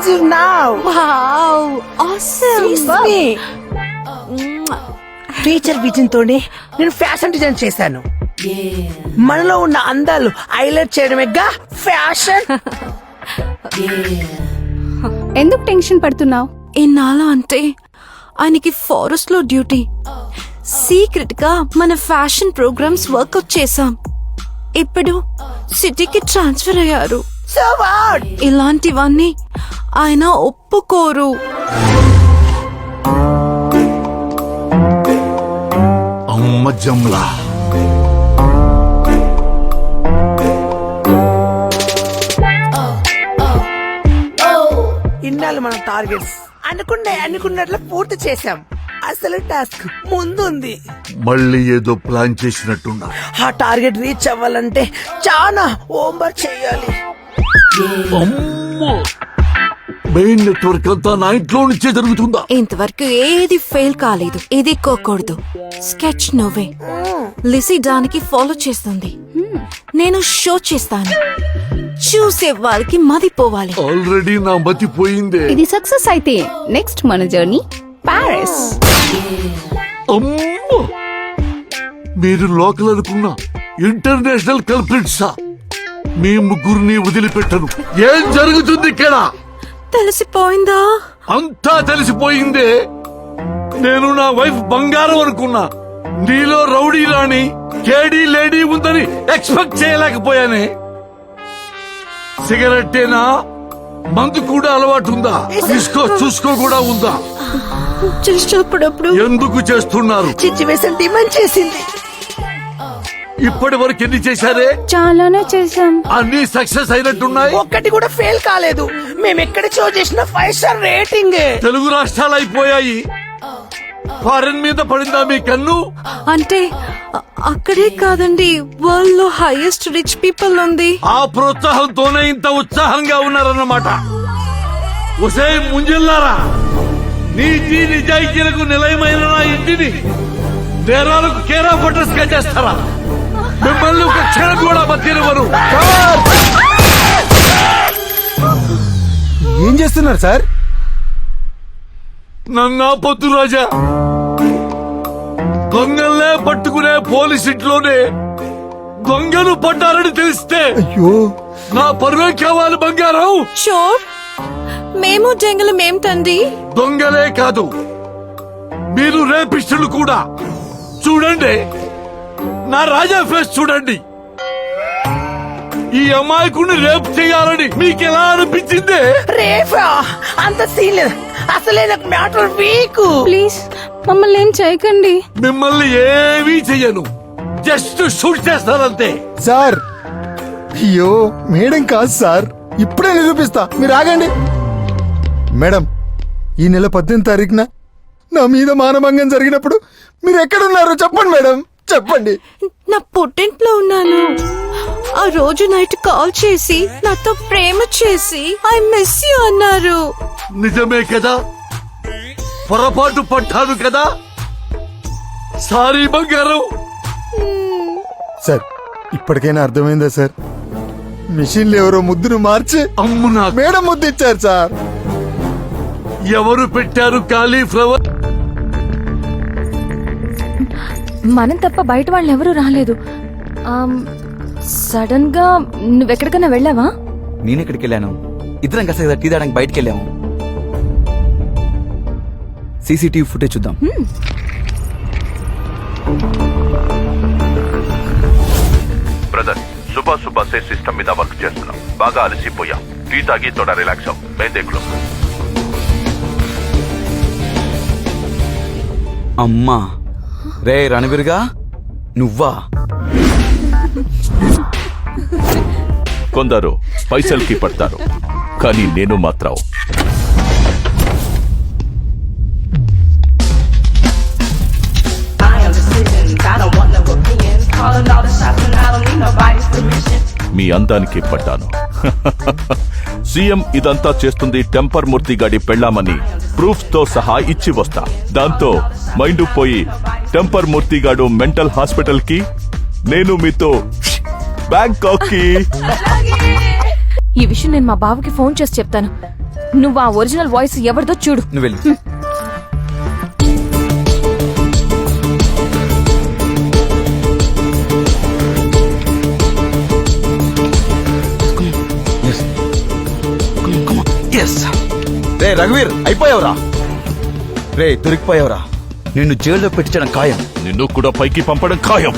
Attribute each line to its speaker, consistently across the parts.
Speaker 1: with you now.
Speaker 2: Wow awesome
Speaker 1: teacher vision తోనే నేను fashion design చేశాను. మనలో ఉన్న అందాలు హైలైట్ చేయడమేగా ఫ్యాషన్
Speaker 3: ఎందుకు టెన్షన్ పడుతున్నావు?
Speaker 2: ఇన్నాళ్ళ అంటే ఆయనకి ఫారెస్ట్లో డ్యూటీ సీక్రెట్గా మన ఫ్యాషన్ ప్రోగ్రామ్స్ వర్కౌట్ చేశాం. ఇప్పుడు సిటీకి ట్రాన్స్ఫర్ అయ్యారు.
Speaker 1: సో వాట్
Speaker 2: ఇలాంటివన్నీ ఆయన ఒప్పుకోరు.
Speaker 4: అమ్మ జమ్లా.
Speaker 1: ఇన్నాళ్ళు మన టార్గెట్స్. అనుకునే అనుకున్నట్లు పూర్తి చేశాం. అసలు టాస్క్ ముందుంది.
Speaker 4: మళ్ళీ ఏదో ప్లాన్ చేసినట్టున్నా
Speaker 1: ఆ టార్గెట్ రీచ్ అవ్వాలంటే చాలా హోంవర్క్ చేయాలి.
Speaker 4: అమ్మో. మెయిన్ నెట్వర్క్ అంతా నా ఇంట్లో నుంచే జరుగుతుందా?
Speaker 2: ఇంతవరకు ఏది ఫెయిల్ కాలేదు. ఇది కోకూడదు స్కెచ్ నువ్వే. లిసీ దానికి ఫాలో చేస్తుంది. నేను షో చేస్తాను. చూసే వాళ్ళకి మదిపోవాలి.
Speaker 4: ఆల్రెడీ నా మతి పోయిందే.
Speaker 3: ఇది సక్సెస్ అయితే నెక్స్ట్ మన జర్నీ ప్యారిస్.
Speaker 4: అమ్మో. మీరు లోకల్ అనుకున్న ఇంటర్నేషనల్ కల్ప్రిట్సా? మీ ముగ్గురిని వదిలిపెట్టను. ఏం జరుగుతుంది ఇక్కడ?
Speaker 2: తెలిసిపోయిందా?
Speaker 4: అంతా తెలిసిపోయిందే. నేను నా వైఫ్ బంగారం అనుకున్నా. నీలో రౌడీ రాణి కేడీ లేడీ ఉందని ఎక్స్పెక్ట్ చేయలేకపోయానే. సిగరెట్టేనా? మందు కూడా అలవాటు ఉందా? తీసుకో చూసుకో కూడా ఉందా?
Speaker 2: చేసేటప్పుడప్పుడు
Speaker 4: ఎందుకు చేస్తున్నారు?
Speaker 1: సిచ్యువేషన్ డిమాండ్ చేసింది
Speaker 4: ఇప్పటి వరకు ఎన్ని చేశారే?
Speaker 3: చాలానే చేసాం
Speaker 4: అన్ని సక్సెస్ అయినట్టున్నాయి?
Speaker 1: ఒక్కటి కూడా ఫెయిల్ కాలేదు. మేము ఎక్కడ షో చేసిన ఫైవ్ స్టార్ రేటింగ్.
Speaker 4: తెలుగు రాష్ట్రాలు అయిపోయాయి. ఫారెన్ మీద పడిందా మీ కన్ను?
Speaker 2: అంటే అక్కడే కాదండి వరల్డ్లో హైయెస్ట్ రిచ్ పీపుల్ ఉంది.
Speaker 4: ఆ ప్రోత్సాహంతోనే ఇంత ఉత్సాహంగా ఉన్నారన్నమాట. ఒసే ముంజిల్లారా నీతి నిజాయితీలకు నిలయమైన నా ఇంటిని నేరాలకు కేరా ఫోటోస్గా చేస్తారా? మిమ్మల్ని ఒక క్షణం కూడా బతినివ్వరు
Speaker 5: ఏం చేస్తున్నారు సార్?
Speaker 4: నన్నా పొద్దు రాజా. దొంగల్నే పట్టుకునే పోలీస్ ఇంట్లోనే దొంగలు పడ్డారని తెలిస్తే
Speaker 5: అయ్యో!
Speaker 4: నా పరువే కావాలి బంగారం
Speaker 2: చోర్ మేము జంగలం ఏమిటండి
Speaker 4: దొంగలే కాదు మీరు రేపిస్టులు కూడా. చూడండి. నా రాజా ఫేస్ చూడండి. ఈ అమాయకుడిని రేపు చేయాలని మీకు ఎలా అనిపించిందే?
Speaker 1: రేఫా అంత సీన్ లేదు. అసలే నాకు మ్యాటర్ వీక్.
Speaker 3: ప్లీజ్ మమ్మల్ని ఏం చేయకండి.
Speaker 4: మిమ్మల్ని ఏమీ చెయ్యను. జస్ట్ షూట్ చేస్తానంతే.
Speaker 5: సార్ అయ్యో మేడం కాదు సార్. ఇప్పుడే నిరూపిస్తా మీరు ఆగండి. మేడం ఈ నెల పద్దెనిమిది తారీఖున నా మీద మానభంగం జరిగినప్పుడు మీరు ఎక్కడున్నారు చెప్పండి మేడం. చెప్పండి.
Speaker 2: నా పుట్టింట్లో ఉన్నాను. ఆ రోజు నైట్ కాల్ చేసి నాతో ప్రేమ చేసి ఐ మిస్ యూ అన్నారు.
Speaker 4: నిజమే కదా? పొరపాటు పడ్డాను కదా? సారీ బంగారం.
Speaker 5: సార్ ఇప్పటికైనా అర్థమైందా సార్? మిషన్లు ఎవరో ముద్దును మార్చి
Speaker 4: అమ్ము నా
Speaker 5: మేడం ముద్దు ఇచ్చారు సార్.
Speaker 4: ఎవరు పెట్టారు కాలీఫ్లవర్?
Speaker 6: మనం తప్ప బయట వాళ్ళు ఎవరూ రాలేదు సడన్గా నువ్వెక్కడికైనా వెళ్ళావా?
Speaker 7: నేను ఎక్కడికి వెళ్ళాను ఇద్దరం కలిసి కదా టీ తాగడానికి బయటికి వెళ్ళాము సీసీటీవీ ఫుటేజ్ చూద్దాం.
Speaker 8: బ్రదర్ సుబా సుబా సే సిస్టమ్ మీద వర్క్ చేస్తున్నాం. బాగా అలసిపోయాం. టీ తాగి తోడ రిలాక్స్ అవ్వం. మేదేకులు
Speaker 7: అమ్మా. రే రణబీర్గా నువ్వా?
Speaker 8: కొందరు పైసల్కి పడతారు కానీ నేను మాత్రం. మీ అందానికి పడ్డాను. సీఎం ఇదంతా చేస్తుంది టెంపర్ మూర్తి గాడి పెళ్ళామని ప్రూఫ్తో సహా ఇచ్చి వస్తా. దాంతో మైండ్ పోయి టెంపర్ మూర్తి గాడు మెంటల్ హాస్పిటల్కి నేను మీతో బ్యాంకాక్కి
Speaker 6: ఈ విషయం నేను మా బావకి ఫోన్ చేసి చెప్తాను.
Speaker 3: నువ్వు ఆ ఒరిజినల్ వాయిస్ ఎవరిదో చూడు.
Speaker 7: నువ్వు రే రఘువీర్ అయిపోయావురా రే దొరికిపోయావురా నిన్ను జైల్లో పెట్టించడం ఖాయం
Speaker 8: నిన్ను కూడా పైకి పంపడం ఖాయం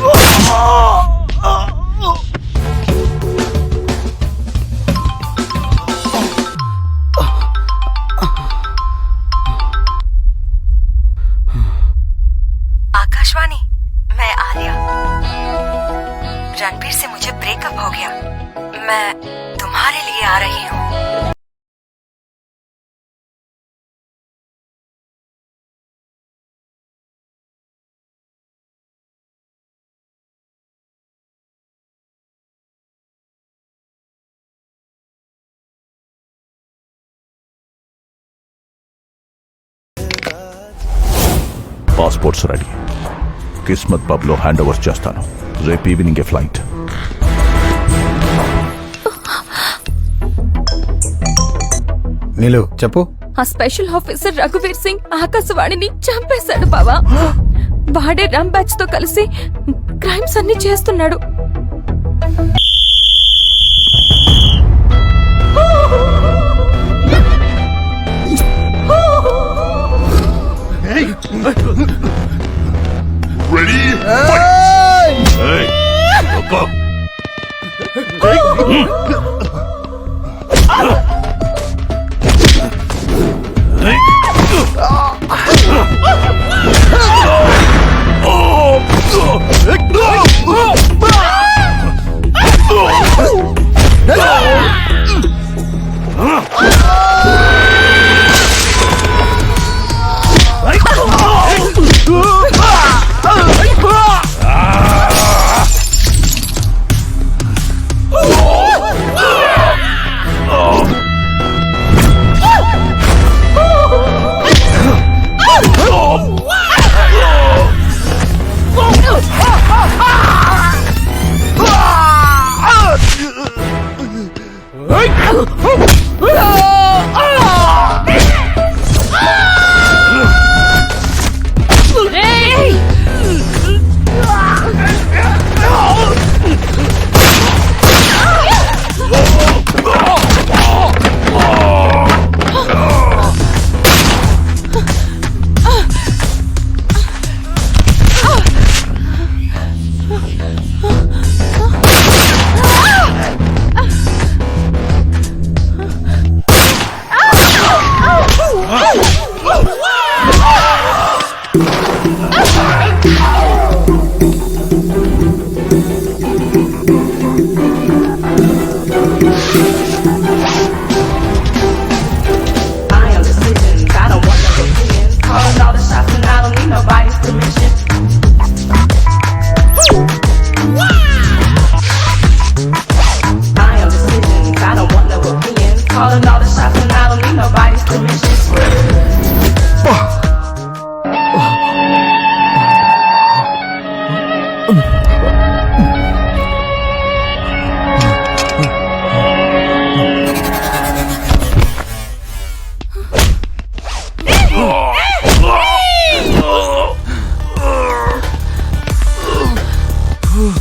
Speaker 9: आकाशवाणी मैं आलिया रणबीर से मुझे ब्रेकअप हो गया मैं तुम्हारे लिए आ रही हूँ
Speaker 8: Passports ready. కిస్మత్ పబ్లో హ్యాండ్ ఓవర్ చేస్తాను. రేపు ఈవినింగ్ ఏ ఫ్లైట్.
Speaker 5: నీలు చెప్పు.
Speaker 3: ఆ స్పెషల్ ఆఫీసర్ రఘువీర్ సింగ్ ఆకాశవాణిని చంపేశాడు బావా. వాడే రమ్ బ్యాచ్తో కలిసి క్రైమ్స్ అన్ని చేస్తున్నాడు.
Speaker 4: రెడీ ఫైట్ ఏయ్! అబ్బా! 哦呃啊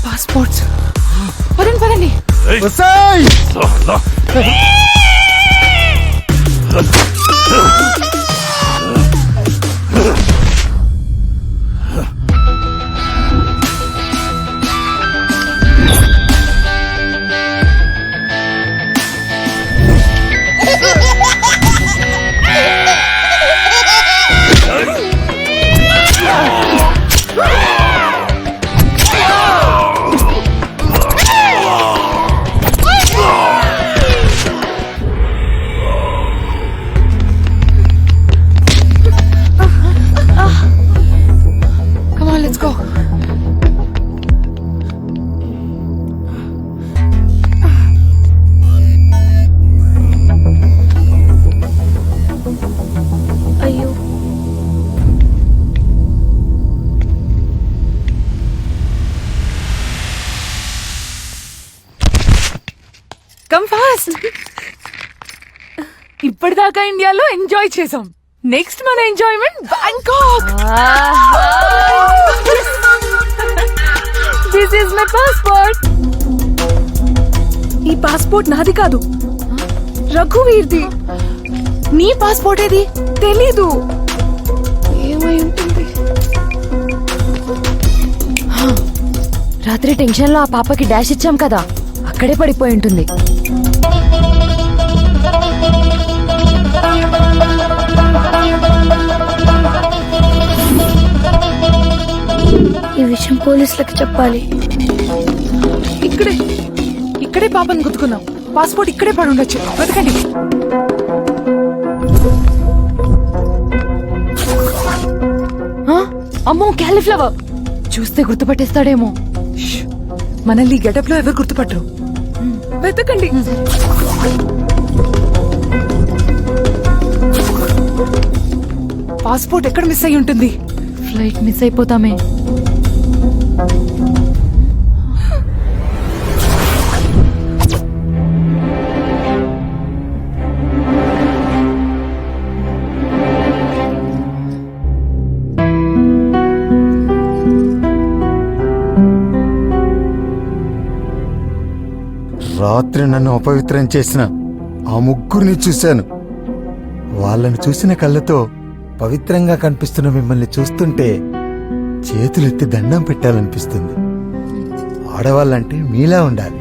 Speaker 6: పాస్పోర్ట్స్. పదండి పదండి.
Speaker 5: వస్తాయ్!
Speaker 6: ఇప్పటిదాకా ఇండియాలో ఎంజాయ్ చేసాం నెక్స్ట్ మన enjoyment Bangkok this is my passport ఈ పాస్పోర్ట్ నాది కాదు. రఘువీర్ది. నీ పాస్పోర్ట్ ఏది? తెలీదు. ఏమై ఉంటుంది?
Speaker 3: రాత్రి టెన్షన్లో ఆ పాపకి డాష్ ఇచ్చాం కదా. అక్కడే పడిపోయి ఉంటుంది.
Speaker 6: పోలీసులకు చెప్పాలి. ఇక్కడే. ఇక్కడే పాపని గుర్తుకున్నాం పాస్పోర్ట్ ఇక్కడే పడి ఉండొచ్చు. వెతకండి?
Speaker 3: అమ్మో క్యాలీఫ్లవర్. చూస్తే గుర్తుపట్టేస్తాడేమో.
Speaker 6: మనల్ని గెటప్లో ఎవరు గుర్తుపట్టరు. వెతకండి. పాస్పోర్ట్ ఎక్కడ మిస్ అయి ఉంటుంది?
Speaker 3: ఫ్లైట్ మిస్ అయిపోతామే.
Speaker 5: రాత్రి నన్ను అపవిత్రం చేసిన ఆ ముగ్గురిని చూశాను. వాళ్ళని చూసిన కళ్ళతో పవిత్రంగా కనిపిస్తున్న మిమ్మల్ని చూస్తుంటే చేతులెత్తి దండం పెట్టాలనిపిస్తుంది. ఆడవాళ్ళంటే మీలా ఉండాలి.